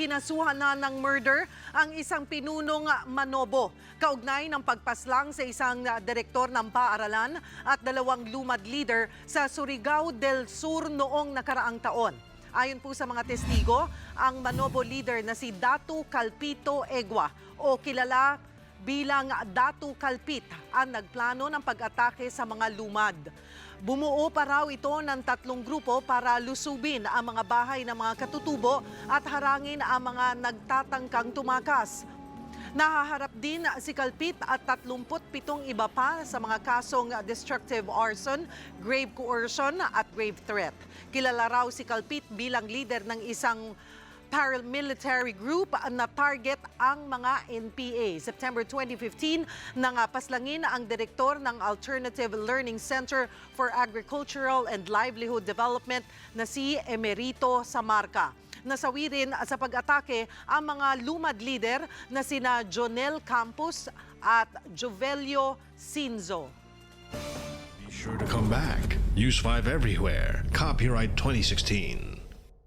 kinasuhan na ng murder ang isang pinunong manobo. Kaugnay ng pagpaslang sa isang direktor ng paaralan at dalawang lumad leader sa Surigao del Sur noong nakaraang taon. Ayon po sa mga testigo, ang Manobo leader na si Datu Calpito Egwa o kilala bilang Datu Kalpit ang nagplano ng pag-atake sa mga lumad. Bumuo pa raw ito ng tatlong grupo para lusubin ang mga bahay ng mga katutubo at harangin ang mga nagtatangkang tumakas. Nahaharap din si Kalpit at 37 iba pa sa mga kasong destructive arson, grave coercion at grave threat. Kilala raw si Kalpit bilang leader ng isang paramilitary group na target ang mga NPA. September 2015, nang ah, paslangin ang direktor ng Alternative Learning Center for Agricultural and Livelihood Development na si Emerito Samarca. Nasawi rin sa pag-atake ang mga lumad leader na sina Jonel Campos at Jovelio Sinzo. Be sure to come back. Use 5 everywhere. Copyright 2016.